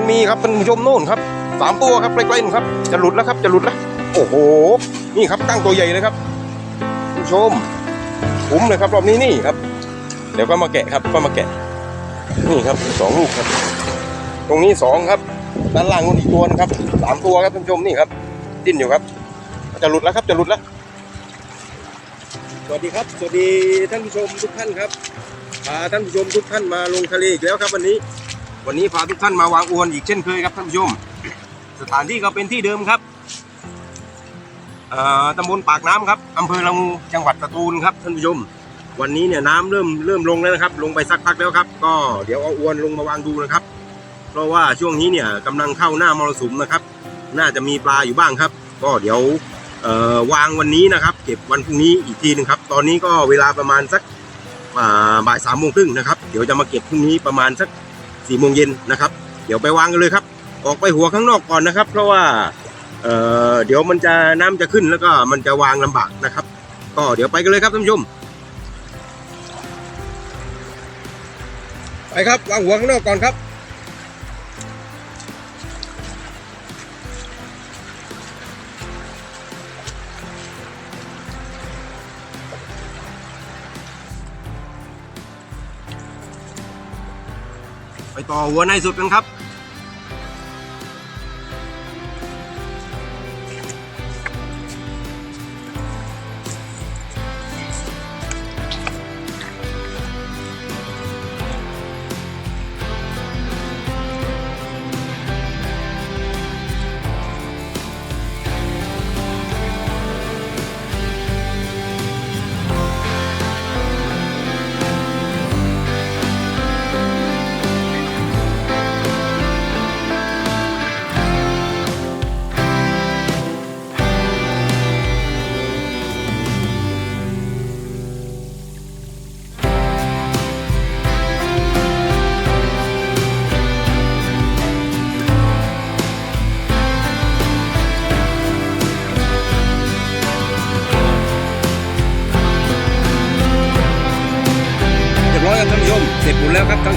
นมีครับท่านผู้ชมโน่นครับสามตัวครับใกล้ๆนู่นครับ จะหลุดแล้วครับจะหลุดแล้วโอ้โห นี่ครับตั้งตัวใหญ่เลยครับท่านผู้ชมคุ้มเลยครับรอบนี้นี่ครับ เดี๋ยวก็มาแกะครับก็มาแกะ นี่ครับสองลูกครับ ตรงนี้สองครับด้านล่างนู่นอีกตัวนะครับสามตัวครับท่านผู้ชมนี่ครับ ดิ้นอยู่ครับ จะหลุดแล้วครับจะหลุดแล้วสวัสดีครับ สวัสดีท่านผู้ชมทุกท่านครับพาท่านผู้ชมทุกท่านมาลงทะเลอีกแล้วครับวันนี้ วันนี้พาทุกท่านมาวางอวนอีกเช่นเคยครับท่านผู้ชม สถานที่ก็เป็นที่เดิมครับตำบลปากน้ำครับอำเภอละงูจังหวัดสตูลครับท่านผู้ชม วันนี้เนี่ยน้ำเริ่มเริ่มลงแล้วนะครับ ลงไปสักพักแล้วครับ ก็เดี๋ยวเอาอวนลงมาวางดูนะครับ เพราะว่าช่วงนี้เนี่ยกำลังเข้าหน้ามรสุมนะครับ น่าจะมีปลาอยู่บ้างครับ ก็เดี๋ยววางวันนี้นะครับ เก็บวันพรุ่งนี้อีกทีหนึงครับ ตอนนี้ก็เวลาประมาณสักบ่ายสามโมงครึ่งนะครับ เดี๋ยวจะมาเก็บพรุ่งนี้ประมาณสัก สี่โมงเย็นนะครับ เดี๋ยวไปวางกันเลยครับ ออกไปหัวข้างนอกก่อนนะครับ เพราะว่าเอ่อเดี๋ยวมันจะน้ำจะขึ้นแล้วก็มันจะวางลำบากนะครับ ก็เดี๋ยวไปกันเลยครับท่านผู้ชมไปครับวางหัวข้างนอกก่อนครับ ไปต่อหัวในสุดกันครับ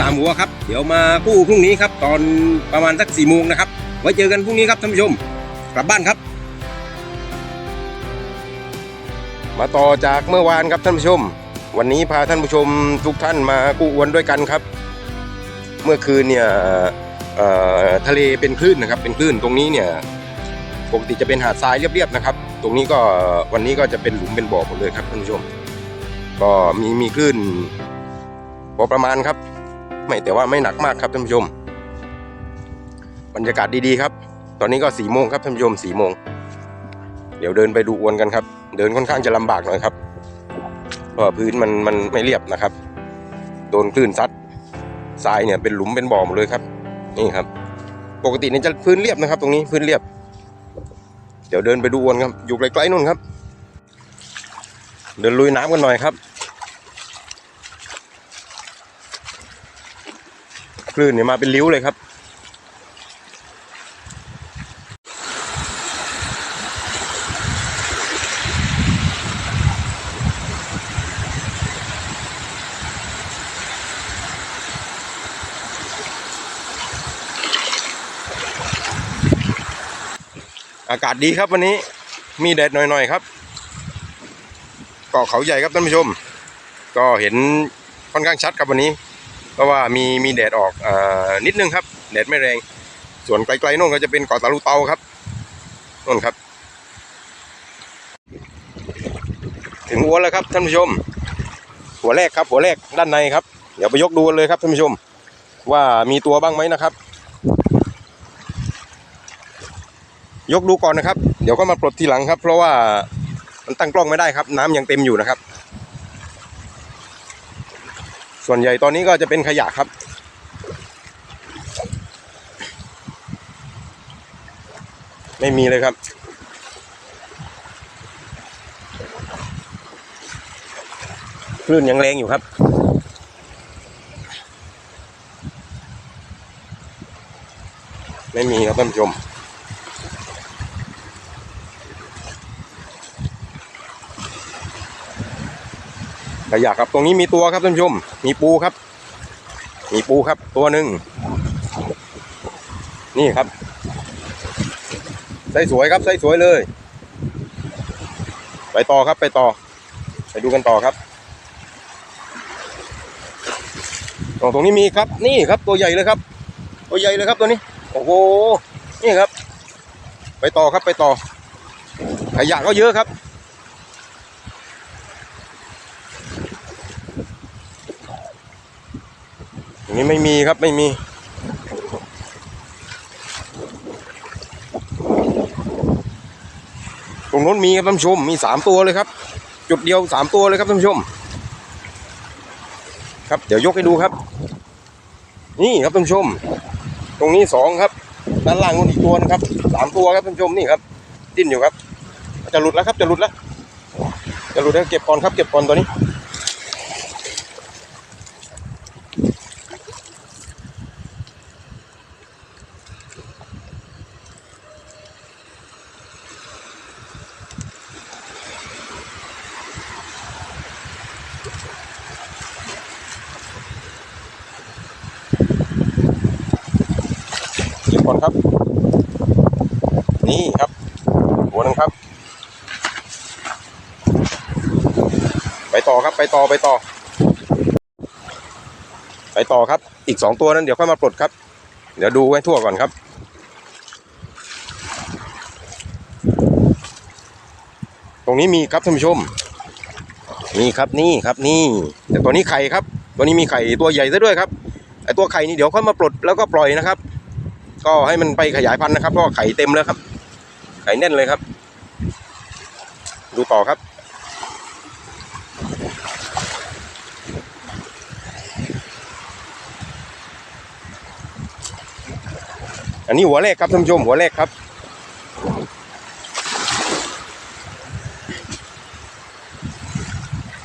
สามหัวครับ เดี๋ยวมากู้พรุ่งนี้ครับ ตอนประมาณสักสี่โมงนะครับ ไว้เจอกันพรุ่งนี้ครับท่านผู้ชม กลับบ้านครับ มาต่อจากเมื่อวานครับท่านผู้ชม วันนี้พาท่านผู้ชมทุกท่านมากู้อวนด้วยกันครับ เมื่อคืนเนี่ยทะเลเป็นคลื่นนะครับ เป็นคลื่นตรงนี้เนี่ยปกติจะเป็นหาดทรายเรียบๆนะครับ ตรงนี้ก็วันนี้ก็จะเป็นหลุมเป็นบ่อหมดเลยครับท่านผู้ชม ก็มีมีคลื่นพอประมาณครับ ไม่แต่ว่าไม่หนักมากครับท่านผู้ชม บรรยากาศดีๆครับ ตอนนี้ก็สี่โมงครับท่านผู้ชมสี่โมง เดี๋ยวเดินไปดูอวนกันครับ เดินค่อนข้างจะลำบากหน่อยครับ เพราะพื้นมันมันไม่เรียบนะครับ โดนคลื่นซัดทรายเนี่ยเป็นหลุมเป็นบ่อหมดเลยครับ นี่ครับ ปกติเนี่ยจะพื้นเรียบนะครับ ตรงนี้พื้นเรียบ เดี๋ยวเดินไปดูอวนครับ อยู่ไกลๆนู่นครับ เดินลุยน้ำกันหน่อยครับ คลื่นเนี่ยมาเป็นริ้วเลยครับ อากาศดีครับวันนี้มีแดดหน่อยๆครับเกาะเขาใหญ่ครับท่านผู้ชม ก็เห็นค่อนข้างชัดครับวันนี้ เพราะว่ามีมีแดดออกอนิดนึงครับ แดดไม่แรง ส่วนไกลๆโน่นก็จะเป็นเกาะตาลูเตาครับโน่นครับ ถึงหัวแล้วครับท่านผู้ชม หัวแรกครับ หัวแรกด้านในครับ เดี๋ยวไปยกดูกันเลยครับท่านผู้ชม ว่ามีตัวบ้างไหมนะครับ ยกดูก่อนนะครับ เดี๋ยวก็มาปลดทีหลังครับ เพราะว่ามันตั้งกล้องไม่ได้ครับ น้ำยังเต็มอยู่นะครับ ส่วนใหญ่ตอนนี้ก็จะเป็นขยะครับ ไม่มีเลยครับคลื่นยังแรงอยู่ครับ ไม่มีครับท่านผู้ชม ขยะครับตรงนี้มีตัวครับท่านผู้ชม มีปูครับ มีปูครับ ตัวหนึ่งนี่ครับไส์สวยครับไส์สวยเลย ไปต่อครับไปต่อ ไปดูกันต่อครับตรงตรงนี้มีครับ นี่ครับตัวใหญ่เลยครับ ตัวใหญ่เลยครับตัวนี้ โอ้โหนี่ครับ ไปต่อครับไปต่อ ขยะก็เยอะครับ ตรง นี้ไม่มีครับไม่มี ตรงโน้นมีครับท่านผู้ชมมีสามตัวเลยครับ จุดเดียวสามตัวเลยครับท่านผู้ชม ครับเดี๋ยวยกให้ดูครับ นี่ครับท่านผู้ชม ตรงนี้สองครับ ด้านล่างนู้นอีกตัวนะครับสามตัวครับท่านผู้ชมนี่ครับ ดิ้นอยู่ครับ จะหลุดแล้วครับจะหลุดแล้วจะหลุดแล้วเก็บก่อนครับเก็บก่อนตัวนี้ เก็บก่อนครับ นี่ครับ หัวหนึงครับ ไปต่อครับ ไปต่อไปต่อ ไปต่อครับ อีกสองตัวนั้นเดี๋ยวค่อยมาปลดครับ เดี๋ยวดูไว้ทั่วก่อนครับ ตรงนี้มีครับท่านผู้ชม นี่ครับนี่ครับนี่ แต่ตัวนี้ไข่ครับ ตัวนี้มีไข่ตัวใหญ่ซะด้วยครับไอตัวไข่นี่เดี๋ยวค่อยมาปลดแล้วก็ปล่อยนะครับ ก็ให้มันไปขยายพันธุ์นะครับเพราะไข่เต็มแล้วครับ ไข่แน่นเลยครับ ดูต่อครับ อันนี้หัวแรกครับท่านผู้ชมหัวแรกครับ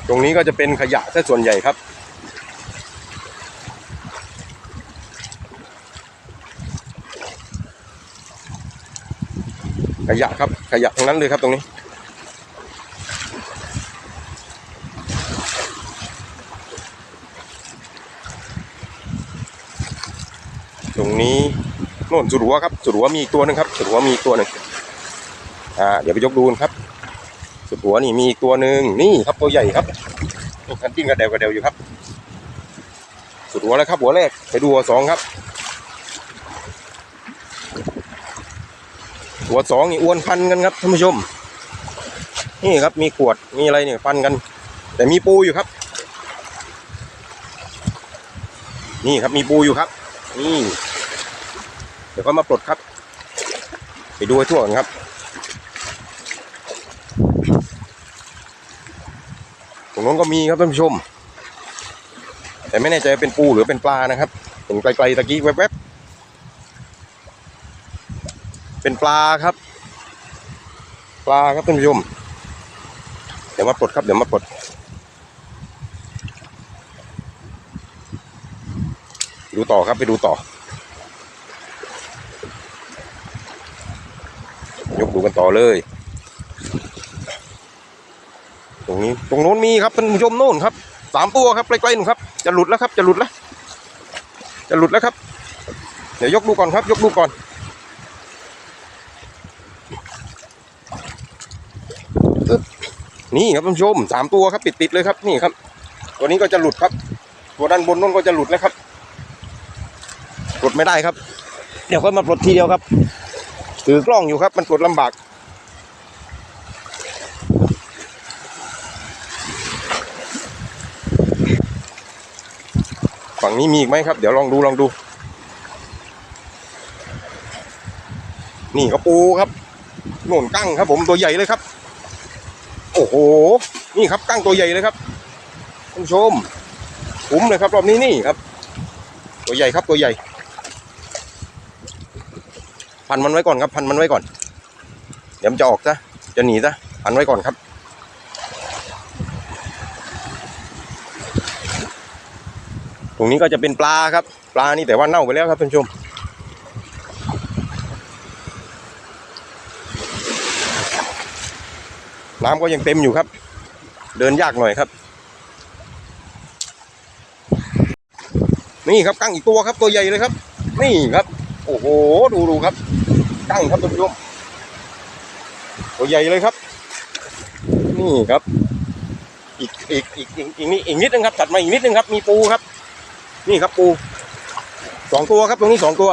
ตรงนี้ก็จะเป็นขยะซะส่วนใหญ่ครับ ขยะครับขยะทั้งนั้นเลยครับตรงนี้ตรงนี้ โน่นสุดหัวครับสุดหัวมีอีกตัวหนึงครับสุดหัวมีอีกตัวหนึ่งอ่าเดี๋ยวไปยกดูนครับสุดหัวนี่มีอีกตัวหนึ่งนี่ครับตัวใหญ่ครับนี่กันติ้งกระเดวกระเดวอยู่ครับ สุดหัวแล้วครับ หัวแรกไปดูหัวสองครับ หัวสองนี่อ้วนพันกันครับท่านผู้ชม นี่ครับมีขวดมีอะไรเนี่ยพันกัน แต่มีปูอยู่ครับ นี่ครับมีปูอยู่ครับ นี่ ดี๋ยวก็มาปลดครับ ไปดูให้ทั่วกันครับ ตรงนู้นก็มีครับท่านผู้ชม แต่ไม่แน่ใจเป็นปูหรือเป็นปลานะครับเห็นไกลๆตะกี้แวบๆเป็นปลาครับ ปลาครับท่านผู้ชม เดี๋ยวมาปลดครับเดี๋ยวมาปลดดูต่อครับไปดูต่อ ยก ดูกันต่อเลย ตรงนี้ตรงโน้นมีครับท่านผู้ชมโน่นครับสามตัวครับใกล้ๆนู่นครับ จะหลุดแล้วครับ จะหลุดแล้ว จะหลุดแล้วครับ เดี๋ยวยกดูก่อนครับ ยกดูก่อน นี่ครับท่านผู้ชมสามตัวครับปิดติดๆเลยครับ นี่ครับ ตัวนี้ก็จะหลุดครับ ตัวด้านบนนู้นก็จะหลุดแล้วครับปลดไม่ได้ครับ เดี๋ยวค่อยมาปลดทีเดียวครับ ถือกล้องอยู่ครับ มันปลดลำบาก ฝั่งนี้มีอีกไหมครับ เดี๋ยวลองดูลองดู นี่ก็ปูครับโน่นกั้งครับ ผมตัวใหญ่เลยครับ โอ้โห นี่ครับกั้งตัวใหญ่เลยครับท่านผู้ชมคุ้มเลยครับรอบนี้นี่ครับ ตัวใหญ่ครับตัวใหญ่ พันมันไว้ก่อนครับ พันมันไว้ก่อน เดี๋ยวมันจะออกซะจะหนีซะพันไว้ก่อนครับ ตรงนี้ก็จะเป็นปลาครับ ปลานี่แต่ว่าเน่าไปแล้วครับท่านผู้ชมน้ำก็ยังเต็มอยู่ครับ เดินยากหน่อยครับ นี่ครับกั้งอีกตัวครับตัวใหญ่เลยครับ นี่ครับ โอ้โห ดูดูครับ กั้งครับท่านผู้ชมตัวใหญ่เลยครับ นี่ครับอีกอีกอีกอีกอีกนิดอีกนิดนึงครับถัดมาอีกนิดนึงครับ มีปูครับ นี่ครับปูสองตัวครับตรงนี้สองตัว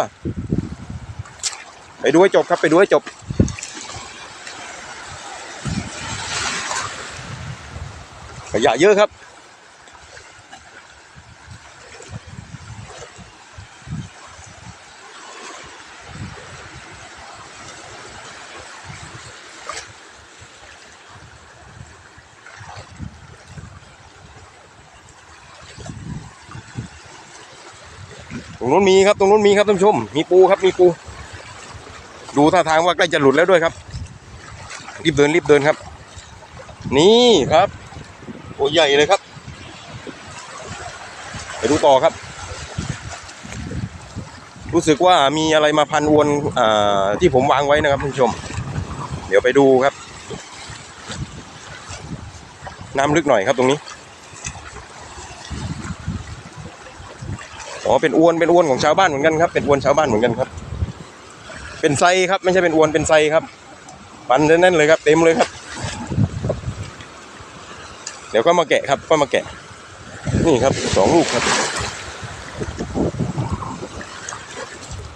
ไปดูให้จบครับไปดูให้จบ ขยะเยอะครับ นู้นมีครับ ตรงนู้นมีครับท่านผู้ชม มีปูครับ มีปู ดูท่าทางว่าใกล้จะหลุดแล้วด้วยครับ รีบเดินรีบเดินครับ นี่ครับโอ้ใหญ่เลยครับ ไปดูต่อครับ รู้สึกว่ามีอะไรมาพันอวนอที่ผมวางไว้นะครับท่านผู้ชม เดี๋ยวไปดูครับ น้ำลึกหน่อยครับตรงนี้ อ๋อเป็นอวนเป็นอวนของชาวบ้านเหมือนกันครับ เป็นอวนชาวบ้านเหมือนกันครับ เป็นไซครับ ไม่ใช่เป็นอวนเป็นไซครับ ปันแน่นๆเลยครับ เต็มเลยครับ เดี๋ยวก็มาแกะครับ ก็มาแกะ นี่ครับสองลูกครับ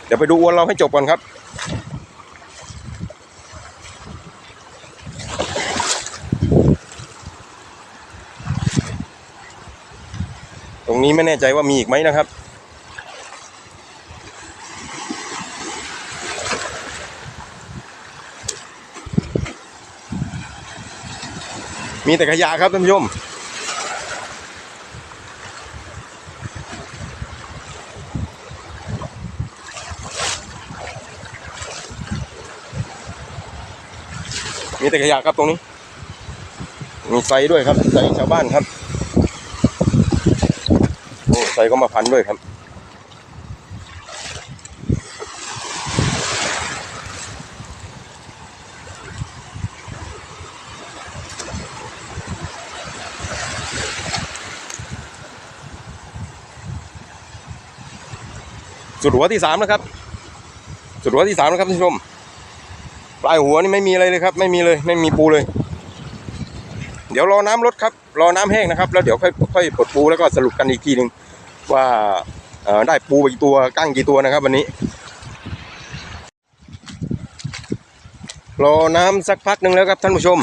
เดี๋ยวไปดูอวนเราให้จบก่อนครับตรงนี้ไม่แน่ใจว่ามีอีกไหมนะครับ มีแต่ขยะครับท่านผู้ชมมีแต่ขยะครับตรงนี้ มีไซด้วยครับไซชาวบ้านครับ โอ้ไซก็มาพันด้วยครับ สุดหัวที่สามแล้วครับ สุดหัวที่สามแล้วครับท่านผู้ชม ปลายหัวนี่ไม่มีอะไรเลยครับ ไม่มีเลยไม่มีปูเลย เดี๋ยวรอน้ำลดครับ รอน้ำแห้งนะครับ แล้วเดี๋ยวค่อยค่อยปลดปูแล้วก็สรุปกันอีกทีหนึ่งว่าได้ปูไปกี่ตัวกั้งกี่ตัวนะครับ วันนี้ รอน้ำสักพักหนึ่งแล้วครับท่านผู้ชม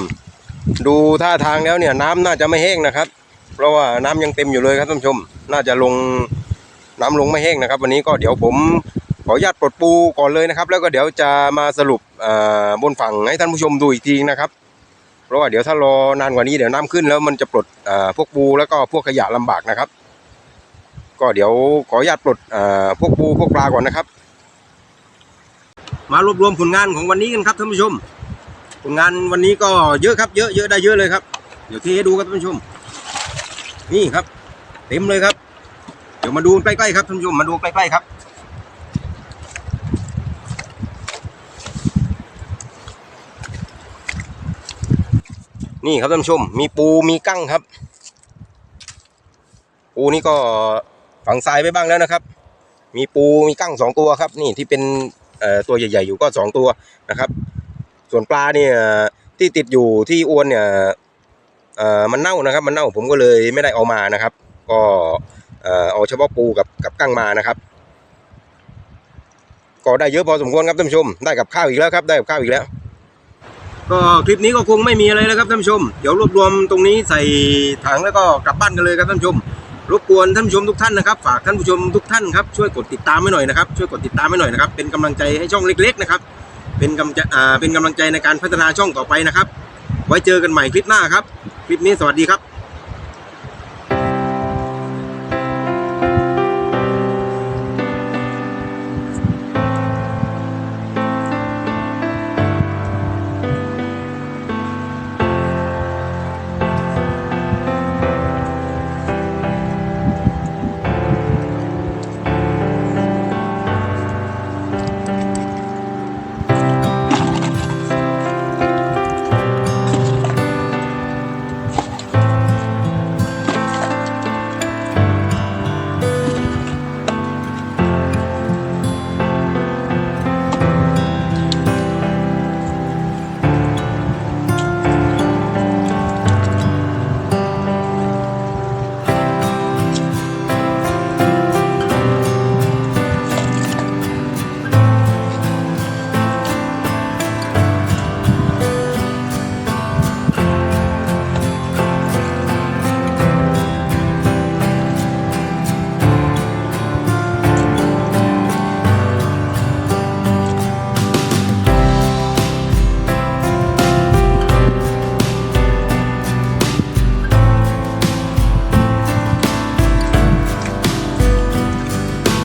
ดูท่าทางแล้วเนี่ยน้ำน่าจะไม่แห้งนะครับ เพราะว่าน้ำยังเต็มอยู่เลยครับท่านผู้ชม น่าจะลง น้ำลงไม่แห้งนะครับ วันนี้ก็เดี๋ยวผมขออนุญาตปลดปูก่อนเลยนะครับ แล้วก็เดี๋ยวจะมาสรุปบนฝั่งให้ท่านผู้ชมดูอีกทีนะครับเพราะว่าเดี๋ยวถ้ารอนานกว่านี้เดี๋ยวน้ำขึ้นแล้วมันจะปลดพวกปูแล้วก็พวกขยะลำบากนะครับ ก็เดี๋ยวขออนุญาตปลดพวกปูพวกปลาก่อนนะครับ มารวบรวมผลงานของวันนี้กันครับท่านผู้ชม ผลงานวันนี้ก็เยอะครับเยอะเยอะได้เยอะเลยครับ เดี๋ยวที่ให้ดูครับท่านผู้ชม นี่ครับ เต็มเลยครับ ดี๋ยวมาดูใกล้ๆครับท่านผู้ชมมาดูใกล้ๆครับ นี่ครับท่านผู้ชม มีปูมีกั้งครับ ปูนี่ก็ฝังทรายไปบ้างแล้วนะครับ มีปูมีกั้งสองตัวครับ นี่ที่เป็นตัวใหญ่ ๆ อยู่ก็สองตัวนะครับ ส่วนปลาเนี่ยที่ติดอยู่ที่อวนเนี่ยมันเน่านะครับ มันเน่าผมก็เลยไม่ได้เอามานะครับ ก็ เอ่อเอาเฉพาะปูกับกับกั้งมานะครับ ก็ได้เยอะพอสมควรครับท่านผู้ชม ได้กับข้าวอีกแล้วครับ ได้กับข้าวอีกแล้ว ก็คลิปนี้ก็คงไม่มีอะไรแล้วครับท่านผู้ชม เดี๋ยวรวบรวมตรงนี้ใส่ถังแล้วก็กลับบ้านกันเลยครับท่านผู้ชม รบกวนท่านผู้ชมทุกท่านนะครับ ฝากท่านผู้ชมทุกท่านครับช่วยกดติดตามให้หน่อยนะครับ ช่วยกดติดตามให้หน่อยนะครับ เป็นกำลังใจให้ช่องเล็ก ๆ นะครับ เป็นกำจะอ่าเป็นกำลังใจในการพัฒนาช่องต่อไปนะครับ ไว้เจอกันใหม่คลิปหน้าครับ คลิปนี้สวัสดีครับ